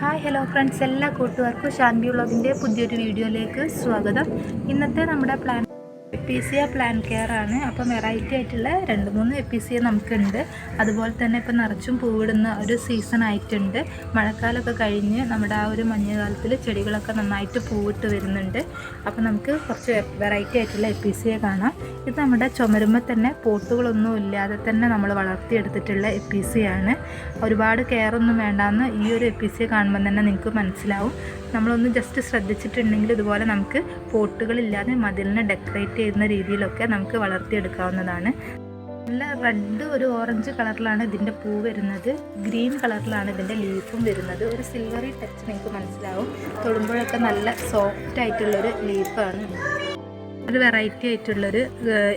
Hi hello friends എല്ലാ കൂട്ടുകാർക്കും ഷാൻബി വ്ളോഗിന്റെ പുതിയൊരു വീഡിയോയിലേക്ക് സ്വാഗതം. ഇന്നത്തെ നമ്മുടെ പ്ലാൻ എപ്പീസിയ പ്ലാൻ കെയർ ആണ്. അപ്പം വെറൈറ്റി ആയിട്ടുള്ള രണ്ട് മൂന്ന് എപ്പീസിയ നമുക്കുണ്ട്. അതുപോലെ തന്നെ ഇപ്പം നിറച്ചും പൂവിടുന്ന ഒരു സീസൺ ആയിട്ടുണ്ട്. മഴക്കാലമൊക്കെ കഴിഞ്ഞ് നമ്മുടെ ആ ഒരു മഞ്ഞുകാലത്തിൽ ചെടികളൊക്കെ നന്നായിട്ട് പൂവിട്ട് വരുന്നുണ്ട്. അപ്പം നമുക്ക് കുറച്ച് വെറൈറ്റി ആയിട്ടുള്ള എപ്പീസിയ കാണാം. ഇത് നമ്മുടെ ചുമരുമ്പോൾ തന്നെ പോട്ടുകളൊന്നും ഇല്ലാതെ തന്നെ നമ്മൾ വളർത്തിയെടുത്തിട്ടുള്ള എപ്പീസിയാണ് ഒരുപാട് കെയർ ഒന്നും വേണ്ടാന്ന് ഈ ഒരു എപ്പീസിയ കാണുമ്പോൾ തന്നെ നിങ്ങൾക്ക് മനസ്സിലാവും. നമ്മളൊന്ന് ജസ്റ്റ് ശ്രദ്ധിച്ചിട്ടുണ്ടെങ്കിൽ ഇതുപോലെ നമുക്ക് പോട്ടുകളില്ലാതെ മതിലിനെ ഡെക്കറേറ്റ് ചെയ്യുന്ന രീതിയിലൊക്കെ നമുക്ക് വളർത്തിയെടുക്കാവുന്നതാണ്. നല്ല റെഡ് ഒരു ഓറഞ്ച് കളറിലാണ് ഇതിന്റെ പൂ വരുന്നത്. ഗ്രീൻ കളറിലാണ് ഇതിന്റെ ലീഫും വരുന്നത്. ഒരു സിൽവറി ടച്ച് നിങ്ങൾക്ക് മനസ്സിലാവും. തൊടുമ്പോഴൊക്കെ നല്ല സോഫ്റ്റ് ആയിട്ടുള്ളൊരു ലീഫാണ്. ഒരു വെറൈറ്റി ആയിട്ടുള്ളൊരു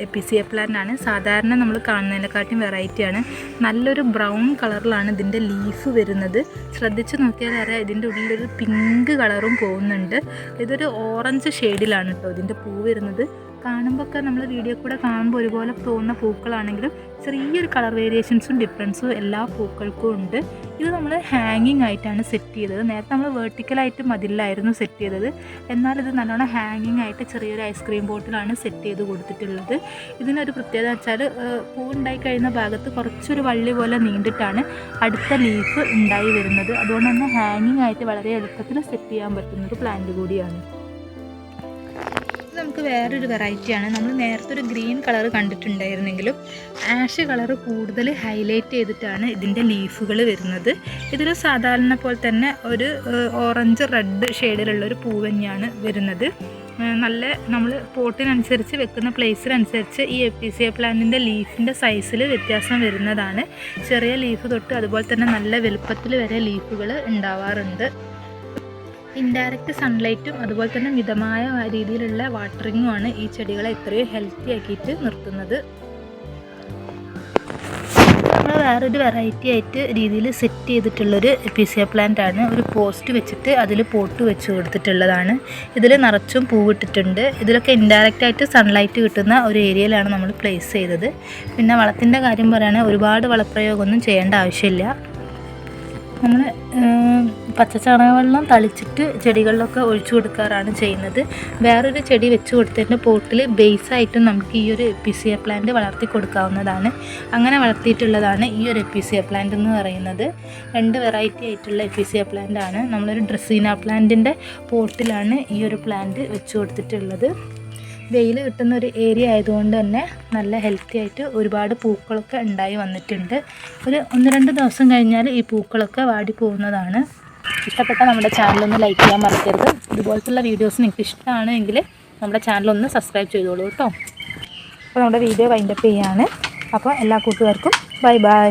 എപ്പിസിയ പ്ലാന്റ് ആണ് സാധാരണ നമ്മൾ കാണുന്നതിനെക്കാട്ടും വെറൈറ്റിയാണ്. നല്ലൊരു ബ്രൗൺ കളറിലാണ് ഇതിന്റെ ലീഫ് വരുന്നത്. ശ്രദ്ധിച്ചു നോക്കിയാൽ അറിയാം ഇതിന്റെ ഉള്ളിലൊരു പിങ്ക് കളറും പോകുന്നുണ്ട്. ഇതൊരു ഓറഞ്ച് ഷെയ്ഡിലാണ് കേട്ടോ ഇതിന്റെ പൂ വരുന്നത്. കാണുമ്പോൾ ഒക്കെ നമ്മൾ വീഡിയോ കൂടെ കാണുമ്പോൾ ഒരുപോലെ തോന്നുന്ന പൂക്കളാണെങ്കിലും ചെറിയൊരു കളർ വേരിയേഷൻസും ഡിഫറൻസും എല്ലാ പൂക്കൾക്കും ഉണ്ട്. ഇത് നമ്മൾ ഹാങ്ങിങ് ആയിട്ടാണ് സെറ്റ് ചെയ്തത്. നേരത്തെ നമ്മൾ വേർട്ടിക്കലായിട്ട് മതിലായിരുന്നു സെറ്റ് ചെയ്തത്. എന്നാൽ ഇത് നല്ലോണം ഹാങ്ങിങ് ആയിട്ട് ചെറിയൊരു ഐസ്ക്രീം ബോട്ടിലാണ് സെറ്റ് ചെയ്ത് കൊടുത്തിട്ടുള്ളത്. ഇതിനൊരു പ്രത്യേകത വെച്ചാൽ പൂ ഉണ്ടായി കഴിയുന്ന ഭാഗത്ത് കുറച്ചൊരു വള്ളി പോലെ നീണ്ടിട്ടാണ് അടുത്ത ലീഫ് ഉണ്ടായി വരുന്നത്. അതുകൊണ്ട് തന്നെ ഹാങ്ങിങ് ആയിട്ട് വളരെ എളുപ്പത്തിൽ സെറ്റ് ചെയ്യാൻ പറ്റുന്നൊരു പ്ലാന്റ് കൂടിയാണ്. നമുക്ക് വേറൊരു വെറൈറ്റിയാണ്. നമ്മൾ നേരത്തെ ഒരു ഗ്രീൻ കളർ കണ്ടിട്ടുണ്ടായിരുന്നെങ്കിലും ആഷ് കളർ കൂടുതൽ ഹൈലൈറ്റ് ചെയ്തിട്ടാണ് ഇതിന്റെ ലീഫുകൾ വരുന്നത്. ഇതൊരു സാധാരണ പോലെ തന്നെ ഒരു ഓറഞ്ച് റെഡ് ഷെയ്ഡിലുള്ള ഒരു പൂ തന്നെയാണ് വരുന്നത്. നല്ല നമ്മൾ പോട്ടിനനുസരിച്ച് വെക്കുന്ന പ്ലേസിനനുസരിച്ച് ഈ എപ്പിസിയ പ്ലാന്റിന്റെ ലീഫിന്റെ സൈസിൽ വ്യത്യാസം വരുന്നതാണ്. ചെറിയ ലീഫ് തൊട്ട് അതുപോലെ തന്നെ നല്ല വലുപ്പത്തിൽ വരെ ലീഫുകൾ ഉണ്ടാവാറുണ്ട്. ഇൻഡയറക്റ്റ് സൺലൈറ്റും അതുപോലെ തന്നെ മിതമായ രീതിയിലുള്ള വാട്ടറിങ്ങുമാണ് ഈ ചെടികളെ ഇത്രയും ഹെൽത്തി ആക്കിയിട്ട് നിർത്തുന്നത്. നമ്മൾ വേറൊരു വെറൈറ്റി ആയിട്ട് രീതിയിൽ സെറ്റ് ചെയ്തിട്ടുള്ളൊരു പിസിയ പ്ലാന്റ് ആണ്. ഒരു പോസ്റ്റ് വെച്ചിട്ട് അതിൽ പോട്ട് വെച്ച് കൊടുത്തിട്ടുള്ളതാണ്. ഇതിൽ നിറച്ചും പൂവിട്ടിട്ടുണ്ട് ഇതിലൊക്കെ ഇൻഡയറക്റ്റ് ആയിട്ട് സൺലൈറ്റ് കിട്ടുന്ന ഒരു ഏരിയയിലാണ് നമ്മൾ പ്ലേസ് ചെയ്തത്. പിന്നെ വളത്തിന്റെ കാര്യം പറയുകയാണെങ്കിൽ ഒരുപാട് വളപ്രയോഗമൊന്നും ചെയ്യേണ്ട ആവശ്യമില്ല. നമ്മൾ പച്ചച്ചാണകവെള്ളം തളിച്ചിട്ട് ചെടികളിലൊക്കെ ഒഴിച്ചു കൊടുക്കാറാണ് ചെയ്യുന്നത്. വേറൊരു ചെടി വെച്ച് കൊടുത്തതിന്റെ പോട്ടിൽ ബേസായിട്ടും നമുക്ക് ഈ ഒരു എപ്പിസിയ പ്ലാന്റ് വളർത്തി കൊടുക്കാവുന്നതാണ്. അങ്ങനെ വളർത്തിയിട്ടുള്ളതാണ് ഈ ഒരു എപ്പിസിയ പ്ലാന്റ് എന്ന് പറയുന്നത്. രണ്ട് വെറൈറ്റി ആയിട്ടുള്ള എപ്പിസിയ പ്ലാന്റ് ആണ് നമ്മളൊരു ഡ്രസ്സീന പ്ലാന്റിന്റെ പോട്ടിലാണ് ഈ ഒരു പ്ലാന്റ് വെച്ച് കൊടുത്തിട്ടുള്ളത്. വെയിൽ കിട്ടുന്ന ഒരു ഏരിയ ആയതുകൊണ്ട് തന്നെ നല്ല ഹെൽത്തി ആയിട്ട് ഒരുപാട് പൂക്കളൊക്കെ ഉണ്ടായി വന്നിട്ടുണ്ട്. ഒരു ഒന്ന് രണ്ട് ദിവസം കഴിഞ്ഞാൽ ഈ പൂക്കളൊക്കെ വാടി പോകുന്നതാണ്. ഇഷ്ടപ്പെട്ട നമ്മുടെ ചാനലൊന്ന് ലൈക്ക് ചെയ്യാൻ മറക്കരുത്. ഇതുപോലത്തുള്ള വീഡിയോസ് നിങ്ങൾക്ക് ഇഷ്ടമാണ് എങ്കിൽ നമ്മുടെ ചാനലൊന്ന് സബ്സ്ക്രൈബ് ചെയ്തോളൂ കേട്ടോ. അപ്പോൾ നമ്മുടെ വീഡിയോ വൈൻഡപ്പ് ചെയ്യാണ്. അപ്പോൾ എല്ലാ കൂട്ടുകാർക്കും ബൈ ബൈ